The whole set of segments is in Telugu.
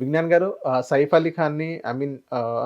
విజ్ఞాన్ గారు సైఫ్ అలీ ఖాన్ని ఐ మీన్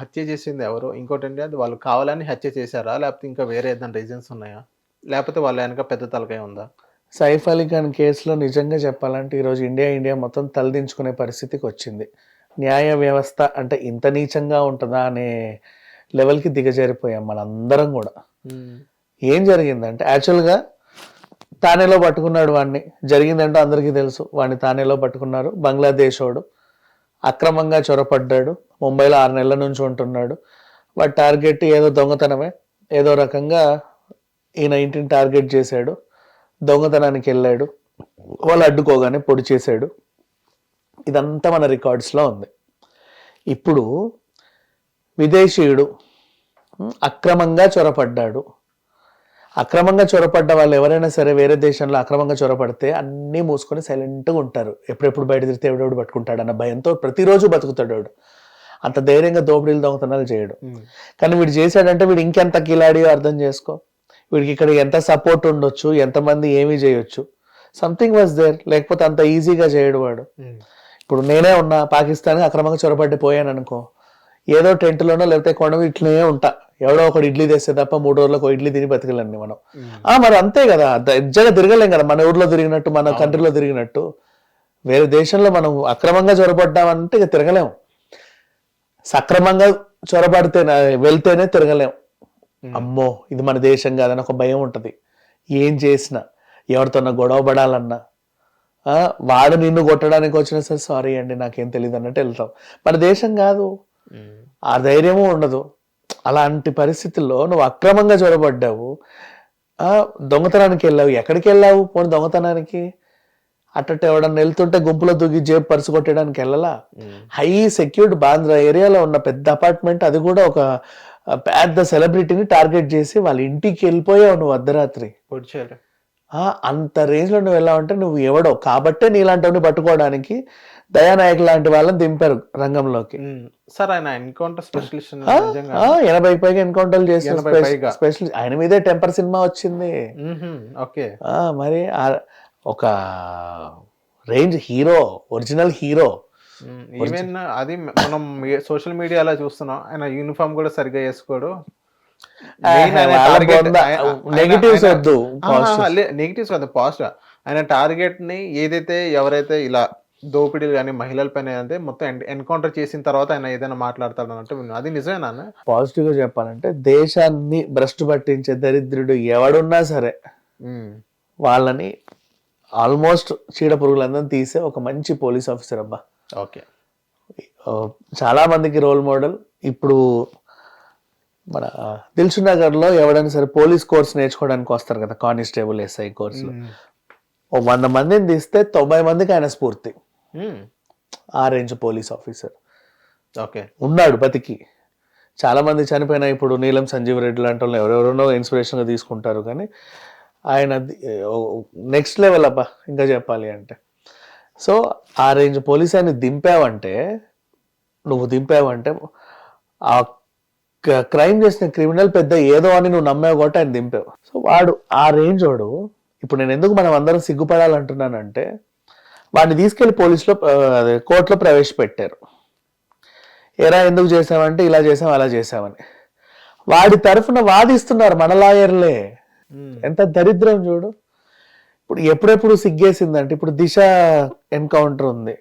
హత్య చేసింది ఎవరు? ఇంకోటి ఏంటి అది వాళ్ళు కావాలని హత్య చేశారా? లేకపోతే ఇంకా వేరే ఏదైనా రీజన్స్ ఉన్నాయా? లేకపోతే వాళ్ళ వెనక పెద్ద తలకాయ ఉందా? సైఫ్ అలీ ఖాన్ కేసులో నిజంగా చెప్పాలంటే ఈరోజు ఇండియా ఇండియా మొత్తం తలదించుకునే పరిస్థితికి వచ్చింది. న్యాయ వ్యవస్థ అంటే ఇంత నీచంగా ఉంటుందా అనే లెవెల్కి దిగజారిపోయాం మనందరం కూడా. ఏం జరిగిందంటే యాక్చువల్గా తానేలో పట్టుకున్నాడు వాడిని జరిగిందంటే అందరికీ తెలుసు వాడిని తానేలో పట్టుకున్నారు. బంగ్లాదేశ్ వాడు అక్రమంగా చొరపడ్డాడు. ముంబైలో ఆరు నెలల నుంచి ఉంటున్నాడు. వాడి టార్గెట్ ఏదో దొంగతనమే. ఏదో రకంగా ఈయన ఇంటిని టార్గెట్ చేశాడు. దొంగతనానికి వెళ్ళాడు. వాళ్ళు అడ్డుకోగానే పొడి చేశాడు. ఇదంతా మన రికార్డ్స్లో ఉంది. ఇప్పుడు విదేశీయుడు అక్రమంగా చొరపడ్డాడు. అక్రమంగా చొరపడ్డ వాళ్ళు ఎవరైనా సరే వేరే దేశంలో అక్రమంగా చొరపడితే అన్నీ మూసుకొని సైలెంట్గా ఉంటారు. ఎప్పుడెప్పుడు బయట తిరిగితే ఎవడెవడు పట్టుకుంటాడు అన్న భయంతో ప్రతిరోజు బతుకుతాడు వాడు. అంత ధైర్యంగా దోపిడీలు దొంగతనాలు చేయడు. కానీ వీడు చేశాడంటే వీడు ఇంకెంత కిలాడియో అర్థం చేసుకో. వీడికి ఇక్కడ ఎంత సపోర్ట్ ఉండొచ్చు ఎంతమంది ఏమీ చేయొచ్చు. సంథింగ్ వాజ్ దేర్ లేకపోతే అంత ఈజీగా చేయడు వాడు. ఇప్పుడు నేనే ఉన్నా పాకిస్తాన్ అక్రమంగా చొరబడి పోయాను అనుకో ఏదో టెంట్లోనో లేకపోతే కొండ ఇట్లనే ఉంటా. ఎవడో ఒకడు ఇడ్లీ తెస్తే తప్ప మూడు రోజులకు ఒక ఇడ్లీ తిని బతకలేండి మనం. ఆ మరి అంతే కదా. దర్జాగా తిరగలేం కదా. మన ఊర్లో తిరిగినట్టు మన కంట్రీలో తిరిగినట్టు. వేరే దేశంలో మనం అక్రమంగా చొరబడ్డామంటే ఇక తిరగలేం. సక్రమంగా చొరబడితే వెళ్తేనే తిరగలేం. అమ్మో ఇది మన దేశం కాదని ఒక భయం ఉంటది. ఏం చేసినా ఎవరితోన్నా గొడవ పడాలన్నా. ఆ, వాడు నిన్ను కొట్టడానికి వచ్చినా సరే సారీ అండి నాకేం తెలియదు అన్నట్టు వెళ్తాం. మన దేశం కాదు. ఆ ధైర్యము ఉండదు. అలాంటి పరిస్థితుల్లో నువ్వు అక్రమంగా చొరబడ్డావు. ఆ, దొంగతనానికి వెళ్ళావు. ఎక్కడికి వెళ్ళావు పోనీ దొంగతనానికి? అట్టట్టు ఎవడన్నా వెళ్తుంటే గుంపులో దూకి జేబు పరుసు కొట్టడానికి వెళ్ళలా? హై సెక్యూర్డ్ బాంద్రా ఏరియాలో ఉన్న పెద్ద అపార్ట్మెంట్ అది కూడా ఒక పెద్ద సెలబ్రిటీని టార్గెట్ చేసి వాళ్ళ ఇంటికి వెళ్ళిపోయావు నువ్వు అర్ధరాత్రి. అంత రేంజ్లో నువ్వు వెళ్ళావంటే నువ్వు ఎవడో కాబట్టే నీలాంటివన్నీ పట్టుకోవడానికి దయానాయక్ లాంటి వాళ్ళని దింపారు రంగంలోకి. సార్ ఆయన ఎన్కౌంటర్ స్పెషలిస్ట్ ఎనభై పైగా ఎన్కౌంటర్లు చేసిన ఎనభై పైగా. స్పెషల్ ఆయన మీదే టెంపర్ సినిమా వచ్చింది. ఓకే. మరి ఆ- ఒక range hero original hero. Even అది మనం సోషల్ మీడియాలో చూస్తున్నాం. ఆయన యూనిఫామ్ కూడా సరిగ్గా వేసుకోడు. నెగిటివ్స్ వద్దు నెగిటివ్స్ కాదు పాజిటివ్ ఆయన టార్గెట్ని ఏదైతే ఎవరైతే ఇలా దోపిడీలు కానీ మహిళల పైన అంటే మొత్తం ఎన్కౌంటర్ చేసిన తర్వాత ఆయన ఏదైనా మాట్లాడతాడు అన్నట్టు. అది నిజమేనా అన్న? పాజిటివ్గా చెప్పాలంటే దేశాన్ని భ్రష్టు పట్టించే దరిద్రుడు ఎవడున్నా సరే వాళ్ళని ఆల్మోస్ట్ చీడ పురుగులందరినీ తీసే ఒక మంచి పోలీస్ ఆఫీసర్ అబ్బా. ఓకే. చాలా మందికి రోల్ మోడల్. ఇప్పుడు మన దిల్సు నగర్లో ఎవడైనా సరే పోలీస్ కోర్స్ నేర్చుకోవడానికి వస్తారు కదా కానిస్టేబుల్ ఎస్ఐ కోర్సులు. వంద మందిని తీస్తే తొంభై మందికి ఆయన స్ఫూర్తి. ఆ రేంజ్ పోలీస్ ఆఫీసర్. ఓకే ఉన్నాడు బతికి. చాలా మంది చనిపోయిన ఇప్పుడు నీలం సంజీవ్ రెడ్డి లాంటి వాళ్ళు ఎవరెవరినో ఇన్స్పిరేషన్గా తీసుకుంటారు కానీ ఆయన నెక్స్ట్ లెవెల్ అబ్బా ఇంకా చెప్పాలి అంటే. సో ఆ రేంజ్ పోలీస్ ఆయన దింపావంటే నువ్వు దింపావంటే ఆ క్రైమ్ చేసిన క్రిమినల్ పెద్ద ఏదో అని నువ్వు నమ్మావు కాబట్టి ఆయన దింపావు. సో వాడు ఆ రేంజ్ వాడు ఇప్పుడు నేను ఎందుకు మనం అందరం సిగ్గుపడాలంటున్నానంటే వాడిని తీసుకెళ్ళి పోలీసులో కోర్టులో ప్రవేశపెట్టారు. ఎరా ఎందుకు చేసావంటే ఇలా చేసాం అలా చేసామని వాడి తరఫున వాదిస్తున్నారు మన లాయర్లే. ఎంత దరిద్రం చూడు. ఇప్పుడు ఎప్పుడెప్పుడు సిగ్గేసిందంటే ఇప్పుడు దిశ ఎన్కౌంటర్ ఉంది.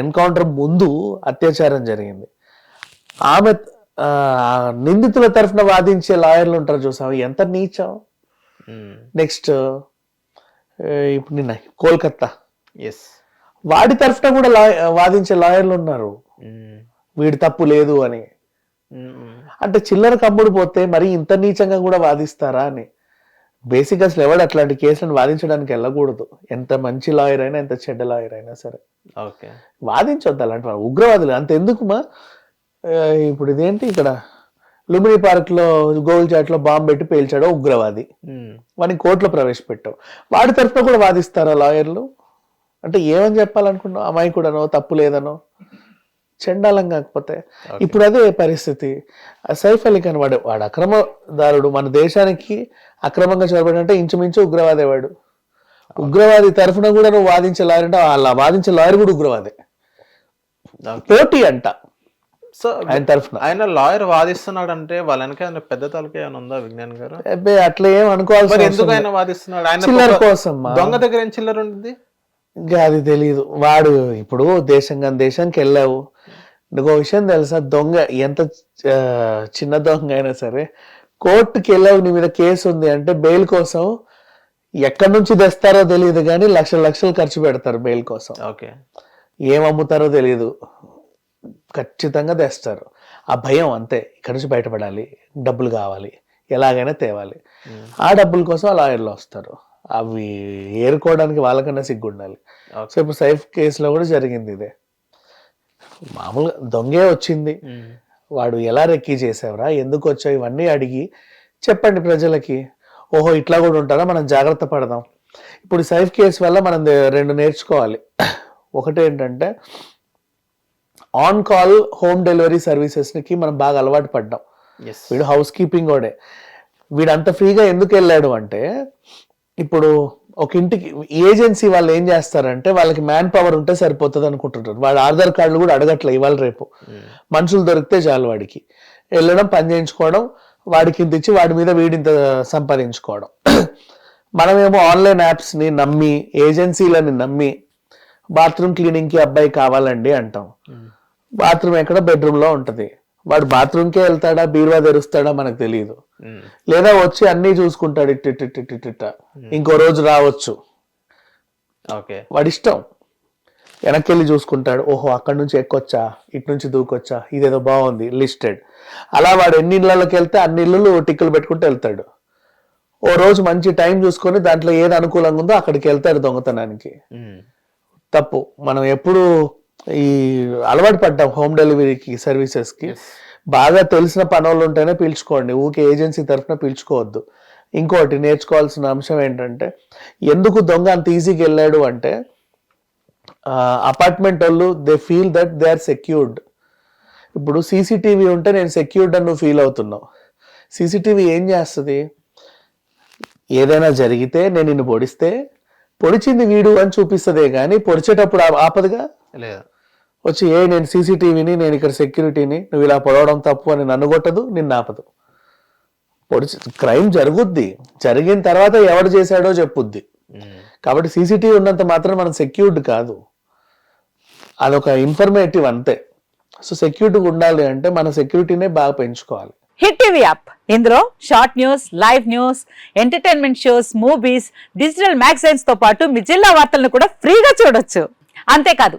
ఎన్కౌంటర్ ముందు అత్యాచారం జరిగింది. ఆమె నిందితుల తరఫున వాదించే లాయర్లు ఉంటారు చూసావు? ఎంత నీచం. నెక్స్ట్ ఇప్పుడు నిన్న కోల్కత్తా. ఎస్ వాడి తరఫున కూడా లా- వాదించే లాయర్లు ఉన్నారు. వీడి తప్పు లేదు అని. అంటే చిల్లర కమ్ముడు పోతే మరి ఇంత నీచంగా కూడా వాదిస్తారా అని. బేసిక్ అసలు ఎవడు అట్లాంటి కేసులను వాదించడానికి వెళ్ళకూడదు. ఎంత మంచి లాయర్ అయినా ఎంత చెడ్డ లాయర్ అయినా సరే. ఓకే. వాదించొద్దు అలాంటి వాళ్ళు. ఉగ్రవాదులు. అంత ఎందుకు మా ఇప్పుడు ఇదేంటి ఇక్కడ? లుంబిని పార్క్లో గోల్ చాట్లో బాంబు పెట్టి పేల్చాడో ఉగ్రవాది. వాడిని కోర్టులో ప్రవేశపెట్టావు. వాడి తరఫున కూడా వాదిస్తారా లాయర్లు? అంటే ఏమని చెప్పాలనుకున్నావు? అమాయకుడనో తప్పు లేదనో చండాలం కాకపోతే. ఇప్పుడు అదే పరిస్థితి. సైఫ్ అలీ ఖాన్ వాడు వాడు అక్రమదారుడు. మన దేశానికి అక్రమంగా చొరబడంటే ఇంచుమించు ఉగ్రవాదే వాడు. ఉగ్రవాది తరఫున కూడా నువ్వు వాదించే లాయర్ అంటే వాళ్ళ వాదించే లాయర్ కూడా ఉగ్రవాదే. పోటీ అంట. సో ఆయన తరఫున. ఆయన లాయర్ వాదిస్తున్నాడు అంటే వాళ్ళ వెనక ఏమైనా పెద్ద తలకే ఏమైనా ఉందా విజ్ఞాన్ గారు? అట్లా ఏం అవసరం ఎందుకు. ఆయన వాదిస్తున్నాడు? ఆయన చిల్లర కోసం. దొంగ దగ్గర ఏం చిల్లర ఉంటుంది ఇంకా అది తెలియదు వాడు ఇప్పుడు దేశం కానీ దేశంకి వెళ్ళావు. నీకు విషయం తెలుసా? దొంగ ఎంత చిన్న దొంగ అయినా సరే కోర్టుకి వెళ్ళావు నీ మీద కేసు ఉంది అంటే బెయిల్ కోసం ఎక్కడి నుంచి తెస్తారో తెలియదు కానీ లక్షల లక్షలు ఖర్చు పెడతారు బెయిల్ కోసం. ఓకే. ఏం అమ్ముతారో తెలియదు ఖచ్చితంగా తెస్తారు. ఆ భయం అంతే. ఇక్కడ నుంచి బయటపడాలి. డబ్బులు కావాలి. ఎలాగైనా తేవాలి. ఆ డబ్బుల కోసం ఆ లాయర్లు వస్తారు. అవి ఏరుకోవడానికి వాళ్ళకన్నా సిగ్గు ఉండాలి సో ఇప్పుడు సైఫ్ కేసులో కూడా జరిగింది ఇదే. మామూలుగా దొంగే వచ్చింది. వాడు ఎలా రెక్కీ చేసావురా ఎందుకు వచ్చావు? ఇవన్నీ అడిగి చెప్పండి ప్రజలకి. ఓహో ఇట్లా కూడా ఉంటారా? మనం జాగ్రత్త పడదాం. ఇప్పుడు సైఫ్ కేసు వల్ల మనం రెండు నేర్చుకోవాలి. ఒకటి ఏంటంటే ఆన్ కాల్ హోమ్ డెలివరీ సర్వీసెస్కి మనం బాగా అలవాటు పడ్డాం. వీడు హౌస్ కీపింగ్ వాడే. వీడు అంత ఫ్రీగా ఎందుకు వెళ్ళాడు అంటే ఇప్పుడు ఒక ఇంటికి ఏజెన్సీ వాళ్ళు ఏం చేస్తారంటే వాళ్ళకి మ్యాన్ పవర్ ఉంటే సరిపోతుంది అనుకుంటుంటారు. వాడు ఆధార్ కార్డులు కూడా అడగట్లే ఇవాళ రేపు. మనుషులు దొరికితే చాలు వాడికి. వెళ్ళడం పని చేయించుకోవడం వాడికి ఇంత ఇచ్చి వాడి మీద వీడింత సంపాదించుకోవడం. మనమేమో ఆన్లైన్ యాప్స్ని నమ్మి ఏజెన్సీలని నమ్మి బాత్రూమ్ క్లీనింగ్కి అబ్బాయి కావాలండి అంటాం. బాత్రూమ్ ఎక్కడ బెడ్రూమ్లో ఉంటుంది. వాడు బాత్రూమ్కే వెళ్తాడా బీరువా తెరుస్తాడా మనకు తెలియదు లేదా వచ్చి అన్నీ చూసుకుంటాడు it it it it it ఇట్ట. ఇంకో రోజు రావచ్చు. ఓకే. వాడి ఇష్టం వెనక్కి వెళ్ళి చూసుకుంటాడు ఓహో అక్కడి నుంచి ఎక్కొచ్చా ఇటు నుంచి దూకొచ్చా ఇదేదో బాగుంది లిస్టెడ్ అలా వాడు ఎన్ని ఇళ్ళకి వెళ్తే అన్ని ఇళ్ళు టిక్కులు పెట్టుకుంటూ వెళ్తాడు. ఓ రోజు మంచి టైం చూసుకొని దాంట్లో ఏది అనుకూలంగా ఉందో అక్కడికి వెళ్తాడు దొంగతనానికి. తప్పు. మనం ఎప్పుడు ఈ అలవాటు పడ్డాం హోమ్ డెలివరీకి సర్వీసెస్కి. బాగా తెలిసిన పనులు ఉంటేనే పీల్చుకోండి. ఊకే ఏజెన్సీ తరఫున పీల్చుకోవద్దు. ఇంకోటి నేర్చుకోవాల్సిన అంశం ఏంటంటే ఎందుకు దొంగ అంత ఈజీగా వెళ్ళాడు అంటే అపార్ట్మెంట్ వాళ్ళు they feel that they are secured ఇప్పుడు సీసీటీవీ ఉంటే నేను సెక్యూర్డ్ అని నువ్వు ఫీల్ అవుతున్నావు. సీసీటీవీ ఏం చేస్తుంది? ఏదైనా జరిగితే నేను నిన్ను పొడిస్తే పొడిచింది వీడు అని చూపిస్తుందే కానీ పొడిచేటప్పుడు ఆపదుగా? లేదు. వచ్చి ఏ నేను సీసీటీవీని నేను ఇక్కడ సెక్యూరిటీని నువ్వు ఇలా పొడవడం తప్పు అని నన్ను కొట్టదు నిన్ను ఆపదు. పొడిచి క్రైమ్ జరుగుద్ది. జరిగిన తర్వాత ఎవడు చేశాడో చెప్పుద్ది. కాబట్టి సీసీటీవీ ఉన్నంత మాత్రం మనం సెక్యూర్డ్ కాదు. అదొక ఇన్ఫర్మేటివ్ అంతే. సో సెక్యూరిటీ ఉండాలి అంటే మన సెక్యూరిటీనే బాగా పెంచుకోవాలి. Hit TV app. ఇందులో short news live news entertainment shows movies digital మ్యాగజైన్స్తో పాటు మీ జిల్లా వార్తలను కూడా ఫ్రీగా చూడొచ్చు. అంతేకాదు